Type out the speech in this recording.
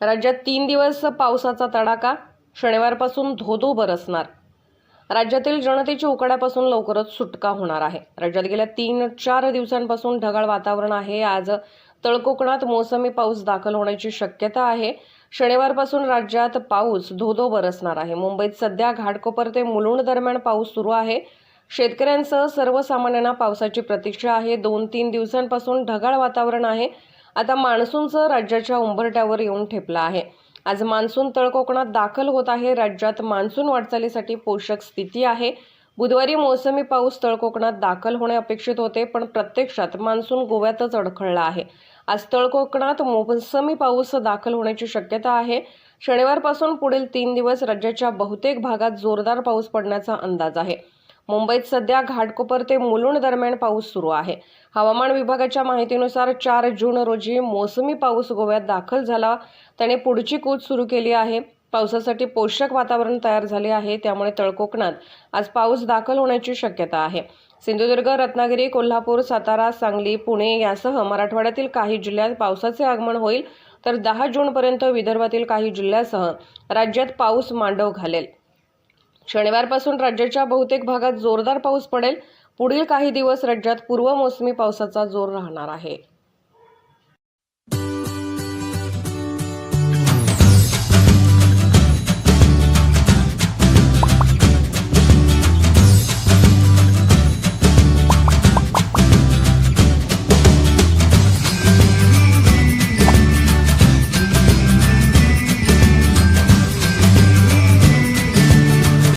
राज्यात तीन दिवस पावसाचा तडाखा. शनिवारपासून धोधो बरसणार. राज्यातील जनतेची उकाड्यापासून लवकरच सुटका होणार आहे. राज्यात गेल्या तीन चार दिवसांपासून ढगाळ वातावरण आहे. आज तळकोकणात मोसमी पाऊस दाखल होण्याची शक्यता आहे. शनिवारपासून राज्यात पाऊस धोधो बरसणार आहे. मुंबईत सध्या घाटकोपर ते मुलुंड दरम्यान पाऊस सुरू आहे. शेतकऱ्यांसह सर्वसामान्यांना पावसाची प्रतीक्षा आहे. दोन तीन दिवसांपासून ढगाळ वातावरण आहे. आता मान्सूनचं राज्याच्या उंबरट्यावर येऊन ठेपलं आहे. आज मान्सून तळकोकणात दाखल होत आहे. राज्यात मान्सून वाटचालीसाठी पोषक स्थिती आहे. बुधवारी मोसमी पाऊस तळकोकणात दाखल होणे अपेक्षित होते पण प्रत्यक्षात मान्सून गोव्यातच अडखळला आहे. आज तळकोकणात मोसमी पाऊस दाखल होण्याची शक्यता आहे. शनिवारपासून पुढील तीन दिवस राज्याच्या बहुतेक भागात जोरदार पाऊस पडण्याचा अंदाज आहे. मुंबईत सध्या घाटकोपर ते मुलुंड दरम्यान पाऊस सुरू आहे. हवामान विभागाच्या माहितीनुसार चार जून रोजी मोसमी पाऊस गोव्यात दाखल झाला. त्याने पुढची कूच सुरू केली आहे. पावसासाठी पोषक वातावरण तयार झाले आहे त्यामुळे तळकोकणात आज पाऊस दाखल होण्याची शक्यता आहे. सिंधुदुर्ग रत्नागिरी कोल्हापूर सातारा सांगली पुणे यासह मराठवाड्यातील काही जिल्ह्यात पावसाचे आगमन होईल. तर दहा जूनपर्यंत विदर्भातील काही जिल्ह्यासह राज्यात पाऊस मांडव घालेल. शनिवारपासून राज्याच्या बहुतेक भागात जोरदार पाऊस पडेल. पुढील काही दिवस राज्यात पूर्व मोसमी पावसाचा जोर राहणार आहे.